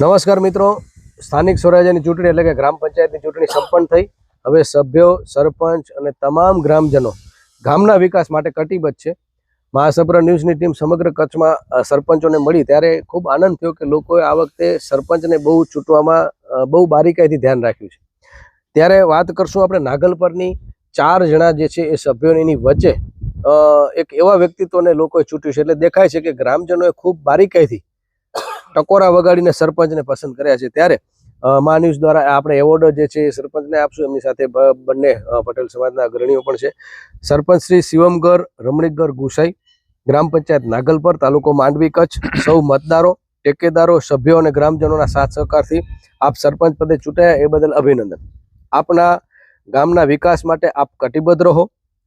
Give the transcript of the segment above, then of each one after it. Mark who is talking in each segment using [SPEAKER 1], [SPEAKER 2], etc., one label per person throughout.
[SPEAKER 1] નમસ્કાર મિત્રો. સ્થાનિક સ્વરાજ્યની ચૂંટણી એટલે કે ગ્રામ પંચાયતની ચૂંટણી સંપન્ન થઈ. હવે સભ્યો, સરપંચ અને તમામ ગ્રામજનો ગામના વિકાસ માટે કટિબદ્ધ છે. મહાસભ્ર ન્યૂઝની ટીમ સમગ્ર કચ્છમાં સરપંચોને મળી. ત્યારે ખૂબ આનંદ થયો કે લોકોએ આ વખતે સરપંચને બહુ ચૂંટવામાં બહુ બારીકાઈથી ધ્યાન રાખ્યું છે. ત્યારે વાત કરશું આપણે નાગલપરની. ચાર જણા જે છે એ સભ્યોની વચ્ચે એક એવા વ્યક્તિત્વને લોકોએ ચૂંટ્યું છે. એટલે દેખાય છે કે ગ્રામજનોએ ખૂબ બારીકાઈથી ટકોરા વગાડીને સરપંચને પસંદ કર્યા છે ત્યારે મા ન્યૂઝ દ્વારા આપણે એવોર્ડ જે છે એ સરપંચને આપશું. એમની સાથે બંને પટેલ સમાજના અગ્રણીઓ પણ છે. સરપંચ શ્રી શિવમગર રમણીકગર ગુસાઈ, ગ્રામ પંચાયત નાગલપર, તાલુકો માંડવી કચ્છ, સૌ મતદારો, ટેકેદારો, સભ્યો અને ગ્રામજનોના સાથ સહકારથી આપ સરપંચ પદે ચૂંટાયા. એ બદલ અભિનંદન. આપના ગામના વિકાસ માટે આપ કટિબદ્ધ રહો.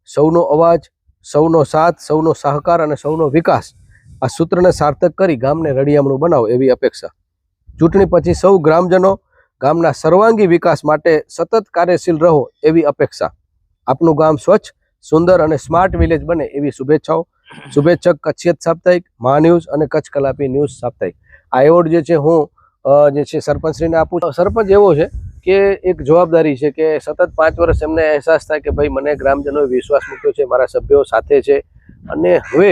[SPEAKER 1] સૌનો અવાજ, સૌનો સાથ, સૌનો સહકાર અને સૌનો વિકાસ આ સૂત્રને સાર્થક કરી ગામને રળિયામણું બનાવો એવી અપેક્ષા. ચૂંટણી પછી સૌ ગ્રામજનો ગામના સર્વાંગી વિકાસ માટે સતત કાર્યશીલ રહો એવી અપેક્ષા. આપનું ગામ સ્વચ્છ, સુંદર અને સ્માર્ટ વિલેજ બને એવી શુભેચ્છાઓ. શુભેચ્છક કચ્છિયત સાપ્તાહિક મહા ન્યૂઝ અને કચ્છ કલાપી ન્યૂઝ સાપ્તાહિક. આ એવોર્ડ જે છે હું જે છે સરપંચશ્રીને આપું. સરપંચ એવો છે કે એક જવાબદારી છે કે સતત પાંચ વર્ષ એમને અહેસાસ થાય કે ભાઈ મને ગ્રામજનોએ વિશ્વાસ મૂક્યો છે, મારા સભ્યો સાથે છે. અને હવે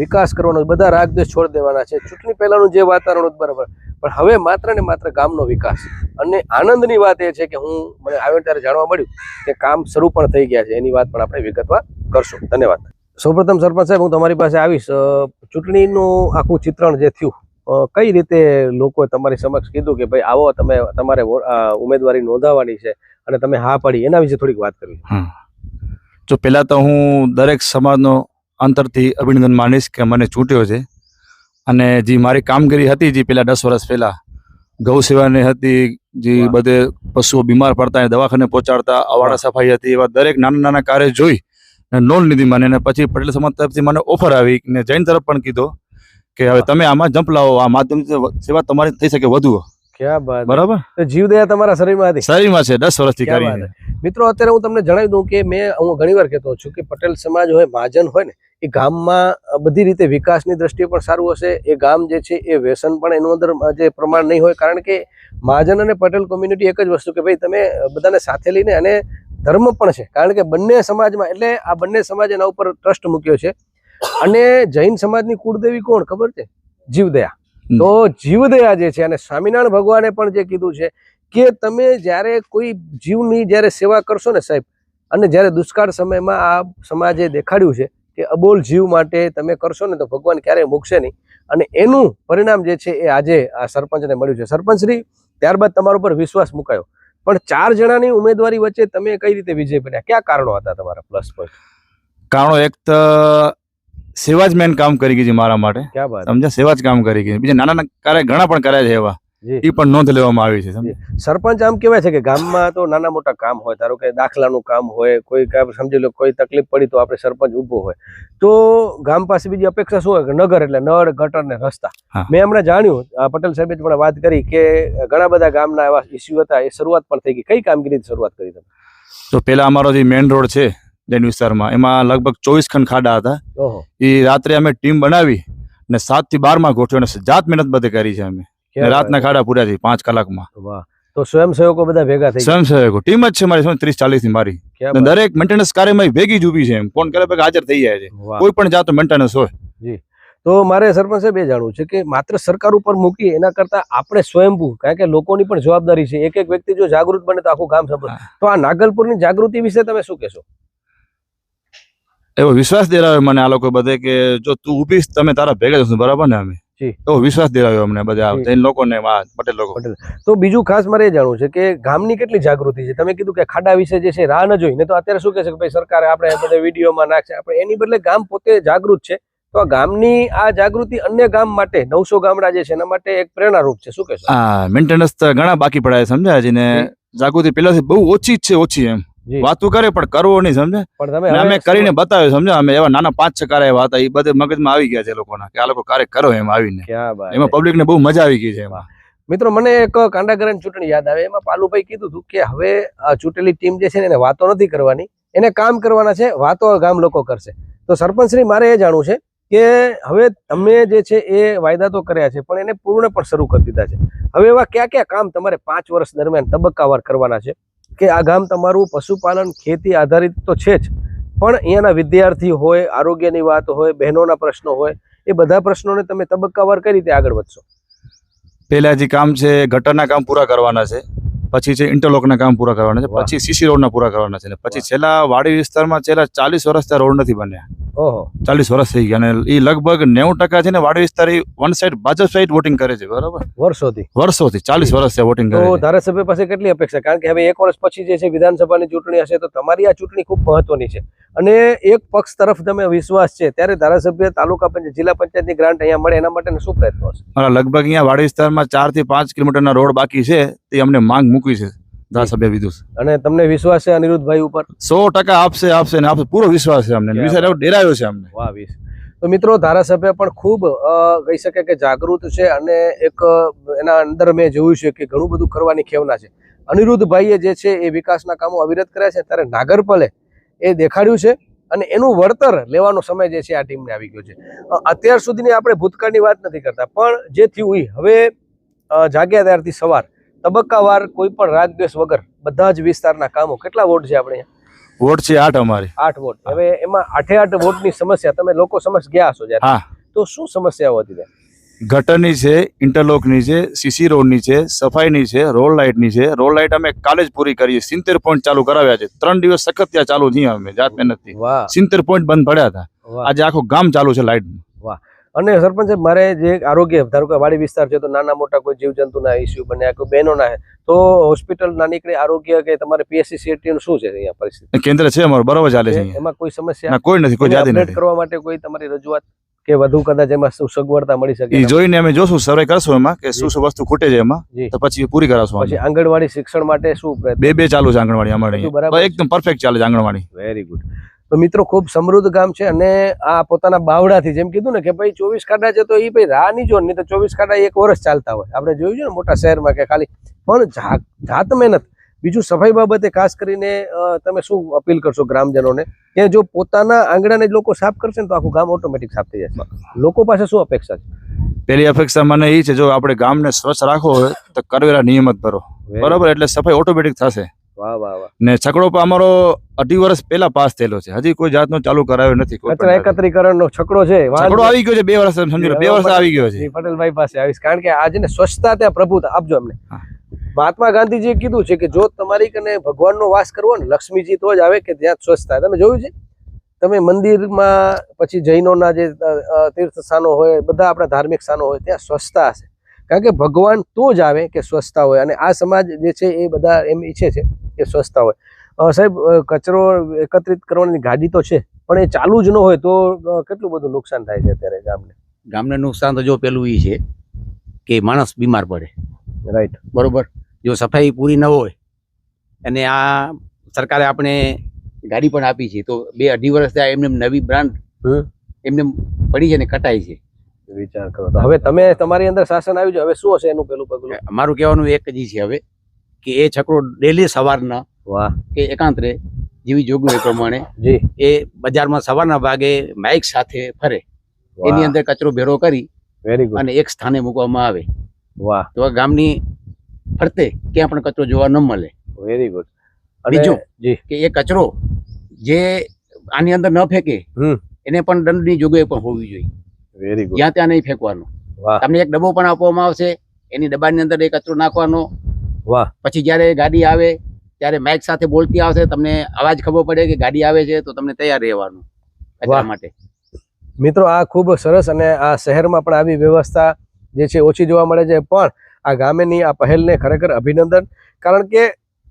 [SPEAKER 1] વિકાસ કરવાનો બધા રાગદેશ છોડી દેવાના છે. ચૂંટણી પહેલાંનું જે વાતાવરણ હતું, બરાબર. પણ હવે માત્ર ને માત્ર ગામનો વિકાસ. અને આનંદની વાત એ છે કે હું, મને આવ્યો ત્યારે જાણવા મળ્યું કે કામ શરૂ પણ થઈ ગયા છે. એની વાત પણ આપણે વિગતવાર કરશું. ધન્યવાદ. સૌપ્રથમ સરપંચ સાહેબ, હું તમારી પાસે આવીશ. ચૂંટણીનું આખું ચિત્રણ જે થયું કઈ રીતે લોકોએ તમારી સમક્ષ કીધું કે ભાઈ આવો તમે, તમારે ઉમેદવારી નોંધાવવાની છે અને તમે હા પાડી? એના વિશે થોડીક વાત કરવી.
[SPEAKER 2] જો પહેલાં તો હું દરેક સમાજનો અંતરથી અભિનંદન માનીશ કે મને ચૂંટ્યો છે. અને જે મારી કામગીરી હતી જે પહેલાં દસ વર્ષ પહેલાં ગૌ સેવાની હતી જે બધે પશુઓ બીમાર પડતા દવાખાને પહોંચાડતા અવાડા સફાઈ હતી એવા દરેક નાના નાના કાર્ય જોઈ અને નોંધ લીધી મને. અને પછી પટેલ સમાજ તરફથી મને ઓફર આવી ને જૈન તરફ પણ કીધો કે હવે તમે આમાં જંપ લાવો આ માધ્યમ સેવા તમારી થઈ શકે વધુ બરાબર?
[SPEAKER 1] જીવદયા તમારા શરીરમાં હતી.
[SPEAKER 2] શરીરમાં છે દસ વર્ષથી કરી
[SPEAKER 1] મિત્રો અત્યારે હું તમને જણાવી દઉં કે મેં હું ઘણી વાર કહેતો છું કે પટેલ સમાજ હોય મહાજન હોય ને એ ગામમાં બધી રીતે વિકાસની દ્રષ્ટિએ પણ સારું હશે. એ ગામ જે છે એ વ્યસન પણ એનું અંદર જે પ્રમાણ નહીં હોય કારણ કે મહાજન અને પટેલ કોમ્યુનિટી એક જ વસ્તુ કે ભાઈ તમે બધાને સાથે લઈને અને ધર્મ પણ છે. કારણ કે બંને સમાજમાં એટલે આ બંને સમાજ એના ઉપર ટ્રસ્ટ મૂક્યો છે. અને જૈન સમાજની કુળદેવી કોણ ખબર છે? જીવદયા. તો જીવદયા જે છે અને સ્વામિનારાયણ ભગવાને પણ જે કીધું છે કે તમે જ્યારે કોઈ જીવની જ્યારે સેવા કરશો ને સાહેબ અને જ્યારે દુષ્કાળ સમયમાં આ સમાજે દેખાડ્યું છે કે અબોલ જીવ માટે તમે કરશો ને તો ભગવાન ક્યારેય મૂકશે નહીં. અને એનું પરિણામ જે છે એ આજે આ સરપંચને મળ્યું છે. સરપંચશ્રી ત્યારબાદ તમારા ઉપર વિશ્વાસ મુકાયો. પણ ચાર જણાની ઉમેદવારી વચ્ચે તમે કઈ રીતે વિજય બન્યા? ક્યાં કારણો હતા તમારા પ્લસ પોઈન્ટ
[SPEAKER 2] કારણો એક તો સેવા જ મેન કામ કરી ગઈ છે મારા માટે. સમજ્યા? સેવા જ કામ કરી ગઈ બીજા નાના કાર્ય ઘણા પણ કર્યા છે એવા. એ પણ નોંધ લેવામાં આવી છે?
[SPEAKER 1] સરપંચ આમ કહેવાય છે કે ગામમાં તો નાના મોટા કામ હોય ધારો કે દાખલાનું કામ હોય કોઈ સમજી લો કોઈ તકલીફ પડી તો આપણે સરપંચ ઊભો હોય. તો ગામ પાસે બીજી અપેક્ષા શું હોય? કે નગર એટલે નળ ગટર ને રસ્તા. મેં હમણાં જાણ્યું પટેલ સાહેબે પણ વાત કરી કે ઘણા બધા ગામના એવા ઇસ્યુ હતા એ શરૂઆત પણ થઈ ગઈ. કઈ કામગીરી શરૂઆત કરી તમે?
[SPEAKER 2] તો પેલા અમારો જે મેઇન રોડ છે જૈન વિસ્તારમાં એમાં લગભગ ચોવીસ ખંડ ખાડા હતા. એ રાત્રે અમે ટીમ બનાવી ને સાતથી બારમાં ગોઠવ્યો અને જાત મહેનત બધે કરી છે અમે. રાતના ખાડા પૂર્યા છે પાંચ કલાકમાં.
[SPEAKER 1] વાહ. તો સ્વયંસેવકો બધા ભેગા થઈ
[SPEAKER 2] સ્વયંસેવકો. ટીમ જ છે મારી ત્રીસ ચાલીસની મારી. દરેક મેન્ટેનન્સ કાર્યમાં ભેગી જ ઊભી છે એમ. ફોન કરે હાજર થઈ જાય છે. કોઈ પણ જાતો મેન્ટેનન્સ હોય.
[SPEAKER 1] તો મારે સરપંચ સાહેબ એ જાણવું છે કે માત્ર સરકાર ઉપર મૂકી એના કરતા આપણે સ્વયંભૂ કારણ કે લોકોની પણ જવાબદારી છે. એક એક વ્યક્તિ જો જાગૃત બને તો આખું ગામ સફળ તો આ નાગલપુરની જાગૃતિ વિશે તમે શું કહેશો?
[SPEAKER 2] એવો વિશ્વાસ દેરાવે મને આ લોકો બધે કે જો તું ઊભી તમે તારા ભેગા જશું બરાબર ને અમે. એવો વિશ્વાસ દેવાયો અમને બધા જૈન લોકોને પટેલ લોકો.
[SPEAKER 1] તો બીજું ખાસ મારે એ જાણવું છે કે ગામની કેટલી જાગૃતિ છે? તમે કીધું કે ખાડા વિશે જે છે રાહ ન જોઈ ને તો અત્યારે શું કહે છે કે ભાઈ સરકારે આપણે બધા વિડીયોમાં નાખશે? આપણે એની બદલે ગામ પોતે જાગૃત છે. તો આ ગામની આ જાગૃતિ અન્ય ગામ માટે નવસો ગામડા જે છે એના માટે એક પ્રેરણારૂપ છે. શું કહેશો?
[SPEAKER 2] હા મેન્ટેનન્સ ઘણા બાકી પડાય સમજાય? છે ને જાગૃતિ પેલાથી બહુ ઓછી જ છે ઓછી એમ. વાતું કરે પણ કરવો નહીં સમજે?
[SPEAKER 1] પણ
[SPEAKER 2] અમે કરીને બતાવ્યો સમજ્યા અમે એવા નાના પાંચ છ કાર્ય હતા એ બધે મગજમાં આવી ગયા છે લોકોના કે આ લોકો કાર્ય કરો એમ આવીને. એમાં પબ્લિક ને બહુ મજા આવી ગઈ છે એમાં.
[SPEAKER 1] મિત્રો મને એક કાંડાગરન ચૂંટણી યાદ આવે એમાં પાલુભાઈ કીધું હતું કે હવે ચૂંટેલી ટીમ જે છે ને એને વાતો નથી કરવાની એને કામ કરવાના છે વાતો ગામ લોકો કરશે. તો સરપંચશ્રી મારે એ જાણવું છે કે હવે તમે જે છે એ વાયદા તો કર્યા છે પણ એને પૂર્ણ પણ શરૂ કરી દીધા છે. હવે એવા કયા કયા કામ તમારે પાંચ વર્ષ દરમિયાન તબક્કાવાર કરવાના છે? કે આ ગામ તમારું પશુપાલન ખેતી આધારિત તો છે જ. પણ અહીંયાના વિદ્યાર્થી હોય આરોગ્યની વાત હોય બહેનોના પ્રશ્નો હોય એ બધા પ્રશ્નોને તમે તબક્કાવાર કઈ રીતે આગળ વધશો?
[SPEAKER 2] પહેલાં જે કામ છે ગટરના કામ પૂરા કરવાના છે પછી છે ઇન્ટરલોકના કામ પૂરા કરવાના છે પછી સીસી રોડના પૂરા કરવાના છે અને પછી છેલ્લા વાડી વિસ્તારમાં છેલ્લા ચાલીસ વર્ષથી રોડ નથી બન્યા.
[SPEAKER 1] ઓહો.
[SPEAKER 2] ચાલીસ વર્ષ થઈ ગયા અને એ લગભગ નેવું ટકા છે ને વાડી વિસ્તાર one side Bhajap side voting કરે છે બરાબર?
[SPEAKER 1] વર્ષોથી.
[SPEAKER 2] વર્ષોથી ચાલીસ વર્ષ વોટિંગ કરે
[SPEAKER 1] ધારાસભ્ય પાસે કેટલી અપેક્ષા? કારણ કે હવે એક વર્ષ પછી જે છે વિધાનસભાની ચૂંટણી હશે તો તમારી આ ચૂંટણી ખૂબ મહત્વની છે. અને એક પક્ષ તરફ તમે વિશ્વાસ છે ત્યારે ધારાસભ્ય તાલુકા પંચાયત જિલ્લા પંચાયતની ગ્રાન્ટ અહીંયા મળે એના માટે શું પ્રયત્નો હશે?
[SPEAKER 2] લગભગ અહીંયા વાડી વિસ્તારમાં ચારથી પાંચ કિલોમીટરના રોડ બાકી છે તે અમને માંગ મૂકી છે. ધારાસભ્ય વિદુષ
[SPEAKER 1] અને તમને વિશ્વાસ છે અનિરુદ્ધભાઈ ઉપર?
[SPEAKER 2] સો ટકા આપશે આપશે ને આપશે. પૂરો વિશ્વાસ છે અમને. વિશ્વાસ ડેરાયો છે અમને.
[SPEAKER 1] વાહ વીસ તો મિત્રો ધારાસભ્ય પણ ખૂબ કહી શકે કે જાગૃત છે અને એક એના અંદર મેં જોયું છે કે ઘણું બધું કરવાની ખેવના છે. અનિરુદ્ધભાઈએ જે છે એ વિકાસના કામો અવિરત કર્યા છે. ત્યારે નાગરપલે એ દેખાડ્યું છે અને એનું વળતર લેવાનો સમય જે છે આ ટીમને આવી ગયો છે. અત્યાર સુધીની આપણે ભૂતકાળની વાત નથી કરતા પણ જે થયું એ હવે જાગ્યા ત્યારથી સવાર તબક્કાવાર કોઈ પણ રાગદ્વેષ વગર બધા જ વિસ્તારના કામો કેટલા વોટ છે આપણે
[SPEAKER 2] વોટ છે આઠ અમારી.
[SPEAKER 1] આઠ વોટ. હવે એમાં આઠે આઠ વોટની સમસ્યા તમે લોકો સમક્ષ ગયા હશો જ્યારે.
[SPEAKER 2] હા.
[SPEAKER 1] તો શું સમસ્યાઓ હતી ત્યાં?
[SPEAKER 2] ગટરની છે ઇન્ટરલોકની છે સીસી રોડની છે સફાઈની છે રોડ લાઇટની છે. રોડ લાઇટ અમે કાલે જ પૂરી કરી. સિત્તેર પોઈન્ટ ચાલુ કરાવ્યા છે. ત્રણ દિવસ સખત ત્યાં ચાલુ નહીં અમે જાત મહેનતથી.
[SPEAKER 1] વાહ.
[SPEAKER 2] સિત્તેર પોઈન્ટ બંધ પડ્યા હતા. આજે આખું ગામ ચાલુ છે લાઇટ
[SPEAKER 1] અને સરપંચ સાહેબ, મારે જે આરોગ્ય ધારો કે વાડી વિસ્તાર છે તો નાના મોટા કોઈ જીવજંતુના ઇસ્યુ બન્યા કોઈ બહેનોના તો હોસ્પિટલ ના નીકળે આરોગ્ય કે તમારે પીએસસી સીએટી શું છે અહીંયા પરિસ્થિતિ?
[SPEAKER 2] કેન્દ્ર છે અમારું બરાબર ચાલે છે
[SPEAKER 1] એમાં કોઈ સમસ્યા?
[SPEAKER 2] કોઈ નથી કોઈ નથી.
[SPEAKER 1] કરવા માટે કોઈ તમારી રજૂઆત કે વધુ કદાચ એમાં શું સગવડતા મળી શકે?
[SPEAKER 2] એ જોઈને અમે જોશું સર્વે કરશું એમાં કે શું શું વસ્તુ ખૂટે છે એમાં તો પછી પૂરી કરાવશું
[SPEAKER 1] પછી આંગણવાડી શિક્ષણ માટે શું
[SPEAKER 2] બે બે ચાલુ છે આંગણવાડી અમારે
[SPEAKER 1] બરાબર
[SPEAKER 2] એકદમ પરફેક્ટ ચાલે છે આંગણવાડી.
[SPEAKER 1] વેરી ગુડ તો મિત્રો ખૂબ સમૃદ્ધ ગામ છે અને આ પોતાના બાવડાથી જેમ કીધું ને કે ભાઈ ચોવીસ કાંડા છે તો એ ભાઈ રાહ નહીં જો નહીં તો ચોવીસ કાંડા એક વર્ષ ચાલતા હોય. આપણે જોયું છે ને મોટા શહેરમાં કે ખાલી પણ જાત મહેનત. બીજું સફાઈ બાબતે ખાસ કરીને તમે શું અપીલ કરશો ગ્રામજનોને કે જો પોતાના આંગણાને જ લોકો સાફ કરશે ને તો આખું ગામ ઓટોમેટિક સાફ થઈ જશે. લોકો પાસે શું અપેક્ષા છે?
[SPEAKER 2] પેલી અપેક્ષા મને એ છે જો આપણે ગામને સ્વચ્છ રાખવો હોય તો કરવેરા નિયમિત ભરો. બરોબર? એટલે સફાઈ ઓટોમેટિક થશે.
[SPEAKER 1] વાહ વાહ વાહ.
[SPEAKER 2] ને છકડો પણ અમારો અઢી વર્ષ પહેલા પાસ થયેલો છે. હજી કોઈ જાતનો ચાલુ કરાયો નથી
[SPEAKER 1] કચરા
[SPEAKER 2] પણ જાતનો.
[SPEAKER 1] એકત્રીકરણનો છકડો છે
[SPEAKER 2] છકડો આવી ગયો છે બે વર્ષ સમજી લો બે વર્ષ આવી ગયો છે.
[SPEAKER 1] પટેલભાઈ પાસે આવીશ કારણ કે આજે સ્વચ્છતા ત્યાં પ્રભુતા આપજો
[SPEAKER 2] એમને.
[SPEAKER 1] મહાત્મા ગાંધીજીએ કીધું છે કે જો તમારી કને ભગવાનનો વાસ કરવો ને લક્ષ્મીજી તો જ આવે કે ત્યાં સ્વચ્છતા. તમે જોયું છે? તમે મંદિરમાં પછી જૈનોના જે તીર્થ સ્થાનો હોય બધા આપણા ધાર્મિક સ્થાનો હોય ત્યાં સ્વચ્છતા હશે. કારણ કે ભગવાન તો જ આવે કે સ્વચ્છતા હોય. અને આ સમાજ જે છે એ બધા એમ ઈચ્છે છે કે સ્વચ્છતા હોય. સાહેબ કચરો એકત્રિત કરવાની ગાડી તો છે પણ એ ચાલુ જ ન હોય તો કેટલું બધું નુકસાન થાય છે અત્યારે ગામને?
[SPEAKER 3] ગામને નુકસાન તો જો પેલું એ છે કે માણસ બીમાર પડે.
[SPEAKER 1] રાઈટ
[SPEAKER 3] બરોબર? જો સફાઈ પૂરી ન હોય અને આ સરકારે આપણે ગાડી પણ આપી છે તો બે અઢી વર્ષ થયા એમને નવી બ્રાન્ડ. એમને પડી છે ને કટાઈ છે.
[SPEAKER 1] વિચાર કરો. તો હવે તમે તમારી અંદર શાસન આવ્યું છે હવે શું હશે એનું પેલું પગલું?
[SPEAKER 3] મારું કહેવાનું એક જ છે હવે કે એ છકડો ડેલી સવારના
[SPEAKER 1] વાહ.
[SPEAKER 3] કે એકાંતરે જેવી જોગવાઈ પ્રમાણે
[SPEAKER 1] જી.
[SPEAKER 3] એ બજારમાં સવારના ભાગે માઇક સાથે ફરે. એની અંદર કચરો ભેરો કરી અને એક સ્થાને મૂકવામાં આવે.
[SPEAKER 1] વાહ.
[SPEAKER 3] તો ગામની ફરતે ક્યાં પણ કચરો જોવા ન મળે.
[SPEAKER 1] વેરી ગુડ
[SPEAKER 3] બીજું?
[SPEAKER 1] જી.
[SPEAKER 3] કે એ કચરો જે આની અંદર ન ફેંકે એને પણ દંડની જોગવાઈ પણ હોવી જોઈએ.
[SPEAKER 1] વેરી ગુડ
[SPEAKER 3] જ્યાં ત્યાં નહીં ફેંકવાનો. તમને એક ડબ્બો પણ આપવામાં આવશે એની ડબ્બાની અંદર એ કચરો નાખવાનો
[SPEAKER 1] વાહ.
[SPEAKER 3] પછી જ્યારે ગાડી આવે ત્યારે માઇક સાથે બોલતી આવશે તમને અવાજ ખબર પડે કે ગાડી આવે છે તો તમને તૈયાર રહેવાનું કચરા માટે.
[SPEAKER 1] મિત્રો આ ખૂબ સરસ અને આ શહેરમાં પણ આવી વ્યવસ્થા જે છે ઓછી જોવા મળે છે. પણ આ ગામેની આ પહેલને ખરેખર અભિનંદન કારણ કે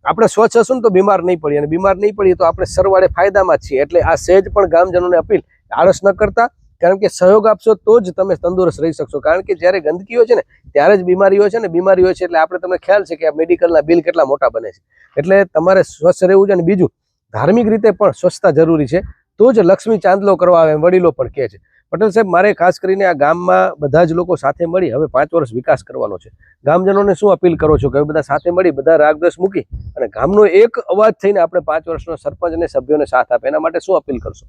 [SPEAKER 1] આપણે સ્વચ્છ હશું ને તો બીમાર નહીં પડીએ. અને બીમાર નહીં પડીએ તો આપણે સરવાળે ફાયદામાં જ છીએ. એટલે આ સહેજ પણ ગામજનોને અપીલ આળસ ન કરતા. કારણ કે સહયોગ આપશો તો જ તમે તંદુરસ્ત રહી શકશો. કારણ કે જ્યારે ગંદકી હોય છે ને, ત્યારે જ બીમારીઓ છે ને, બીમારીઓ છે એટલે આપણે તમને ખ્યાલ છે કે આ મેડિકલના બિલ કેટલા મોટા બને છે. એટલે તમારે સ્વસ્થ રહેવું છે અને બીજું, ધાર્મિક રીતે પણ સ્વચ્છતા જરૂરી છે, તો જ લક્ષ્મી ચાંદલો કરવા આવે વડીલો પણ કહે છે. પટેલ સાહેબ, મારે ખાસ કરીને આ ગામમાં બધા જ લોકો સાથે મળી હવે પાંચ વર્ષ વિકાસ કરવાનો છે. ગામજનોને શું અપીલ કરો છો કે બધા સાથે મળી, બધા રાગદસ મૂકી અને ગામનો એક અવાજ થઈને આપણે પાંચ વર્ષનો સરપંચ અને સભ્યોને સાથ આપે. એના માટે શું અપીલ કરશો?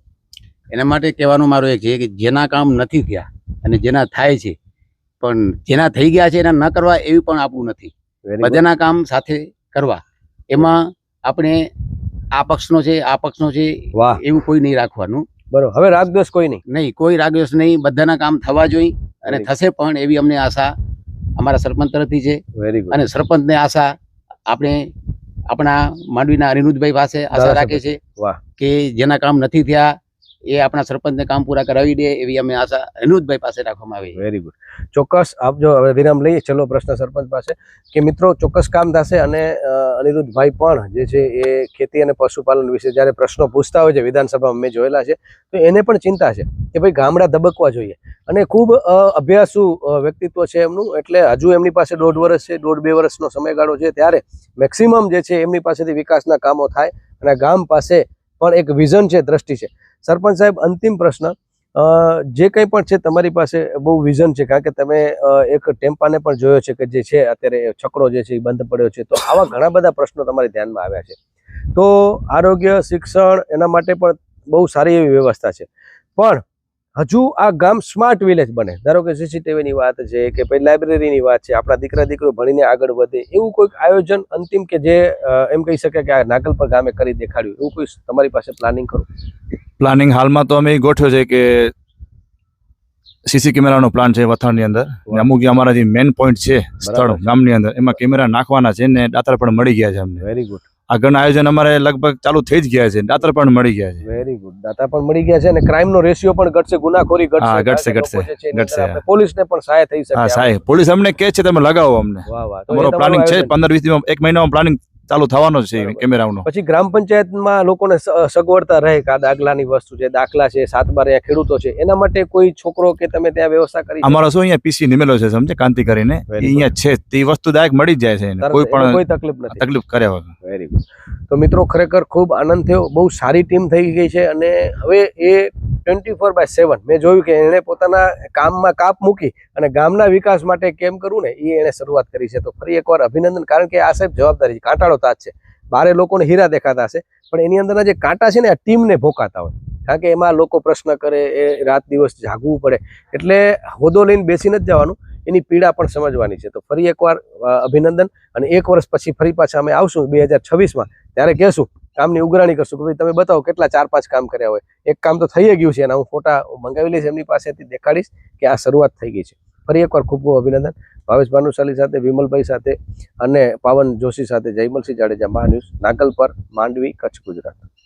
[SPEAKER 3] એના માટે કહેવાનું મારું એ છે કે જેના કામ નથી થયા અને જેના થાય છે પણ જેના થઈ ગયા છે એના ન કરવા એવી પણ આપણું નથી. બધાના કામ સાથે કરવા. એમાં આપણે આ પક્ષનો છે આ પક્ષનો છે એવું કોઈ નહીં રાખવાનું.
[SPEAKER 1] બરોબર. હવે રાગદ્વેષ કોઈ નહીં.
[SPEAKER 3] નહીં કોઈ રાગદ્વેષ નહીં. બધાના કામ થવા જોઈએ અને થશે પણ એવી અમને આશા અમારા સરપંચ તરફથી છે. અને સરપંચને આશા આપણે આપણા માંડવીના અનિરુદ્ધભાઈ પાસે આશા રાખે છે. કે જેના કામ નથી થયા એ આપણા સરપંચને કામ પૂરા કરાવી દે એવી અમે આશા અનુજભાઈ પાસે રાખવામાં આવી
[SPEAKER 1] વેરી ગુડ ચોક્કસ આપજો હવે વિરામ લઈએ, છેલ્લો પ્રશ્ન સરપંચ પાસે. કે મિત્રો, ચોક્કસ કામ થશે અને અનિરુદ્ધભાઈ પણ જે છે એ ખેતી અને પશુપાલન વિશે જ્યારે પ્રશ્નો પૂછતા હોય છે, વિધાનસભામાં મેં જોયેલા છે, તો એને પણ ચિંતા છે કે ભાઈ ગામડા દબકવા જોઈએ. અને ખૂબ અભ્યાસુ વ્યક્તિત્વ છે એમનું, એટલે હજુ એમની પાસે દોઢ વર્ષ છે, દોઢ બે વર્ષનો સમયગાળો છે, ત્યારે મેક્સિમમ જે છે એમની પાસેથી વિકાસના કામો થાય અને ગામ પાસે પણ એક વિઝન છે, દ્રષ્ટિ છે. સરપંચ સાહેબ, અંતિમ પ્રશ્ન. જે કંઈ પણ છે તમારી પાસે બહુ વિઝન છે, કારણ કે તમે એક ટેમ્પાને પણ જોયો છે કે જે છે, અત્યારે છકડો જે છે એ બંધ પડ્યો છે. તો આવા ઘણા બધા પ્રશ્નો તમારી ધ્યાનમાં આવ્યા છે. તો આરોગ્ય, શિક્ષણ એના માટે પણ બહુ સારી એવી વ્યવસ્થા છે. પણ હજુ આ ગામ સ્માર્ટ વિલેજ બને. ધારો કે સીસીટીવીની વાત છે કે પછી લાઇબ્રેરીની વાત છે આપણા દીકરા દીકરો ભણીને આગળ વધે એવું કોઈક આયોજન અંતિમ કે જે એમ કહી શકે કે આ નાગલ પર ગામે કરી દેખાડ્યું એવું કોઈ તમારી પાસે પ્લાનિંગ કરું
[SPEAKER 2] પ્લાનિંગ હાલમાં તો અમે ગોઠવ્યો છે કે સીસી કેમેરાનો પ્લાન છે વથાણની અંદર. અમુક અમારા જે મેન પોઈન્ટ છે સ્થળ ગામની અંદર એમાં કેમેરા નાખવાના છે ને દાતર પણ મળી ગયા છે અમને.
[SPEAKER 1] વેરી ગુડ
[SPEAKER 2] આગળના આયોજન અમારે લગભગ ચાલુ થઈ જ ગયા છે. દાતર પણ મળી ગયા છે.
[SPEAKER 1] વેરી ગુડ દાતા પણ મળી ગયા છે અને ક્રાઇમ નો રેશિયો પણ ઘટશે ગુનાખોરી ઘટશે.
[SPEAKER 2] ઘટશે,
[SPEAKER 1] કે
[SPEAKER 2] ઘટશે.
[SPEAKER 1] આપણે પોલીસને પણ સહાય થઈ શકે
[SPEAKER 2] હા પોલીસ અમને કહે છે તમે લગાવો અમને. તમારો પ્લાનિંગ છે પંદર વીસ દિવસ એક મહિનામાં પ્લાનિંગ ચાલુ થવાનો છે. કેમેરાનો
[SPEAKER 1] પછી ગ્રામ પંચાયતમાં લોકોને સગવડતા રહે કે આ દાખલાની વસ્તુ છે દાખલા છે સાત બાર અહીંયા ખેડૂતો છે એના માટે કોઈ છોકરો કે તમે ત્યાં વ્યવસ્થા કરી?
[SPEAKER 2] અમારો શું અહીંયા પીસી નિમેલો છે સમજે? કાંતિ કરીને. અહીંયા છે તે વસ્તુ દાયક મળી જાય છે કોઈ પણ
[SPEAKER 1] કોઈ તકલીફ નથી.
[SPEAKER 2] તકલીફ કર્યા વગર.
[SPEAKER 1] વેરી ગુડ તો મિત્રો ખરેખર ખૂબ આનંદ થયો. બહુ સારી ટીમ થઈ ગઈ છે અને હવે એ ટ્વેન્ટી ફોર બાય સેવન મેં જોયું કે એણે પોતાના કામમાં કાપ મૂકી અને ગામના વિકાસ માટે કેમ કરવું ને એ એણે શરૂઆત કરી છે. તો ફરી એકવાર અભિનંદન, કારણ કે આ સાહેબ જવાબદારી છે. કાંટાળો તાજ છે. બારે લોકોને હીરા દેખાતા હશે, પણ એની અંદરના જે કાંટા છે ને, આ ટીમને ભોકાતા હોય. કારણ કે એમાં લોકો પ્રશ્ન કરે, એ રાત દિવસ જાગવું પડે, એટલે હોદો લઈને બેસી નથી જવાનું. એની પીડા પણ સમજવાની છે. તો ફરી એકવાર અભિનંદન અને એક વર્ષ પછી ફરી પાછા અમે આવશું, બે હજાર છવ્વીસમાં. ત્યારે કહેશું કામની ઉઘરાણી કરશું. કે ભાઈ તમે બતાવો કેટલા ચાર પાંચ કામ કર્યા હોય. એક કામ તો થઈ ગયું છે એના હું ફોટા મંગાવી લઈશ, એમની પાસેથી દેખાડીશ કે આ શરૂઆત થઈ ગઈ છે. ફરી એકવાર ખૂબ ખૂબ અભિનંદન. ભાવેશ ભાનુશાલી સાથે, વિમલભાઈ સાથે અને પાવન જોશી સાથે જયમલસિંહ જાડેજા મહા ન્યૂઝ નાગલ પર માંડવી, કચ્છ, ગુજરાત.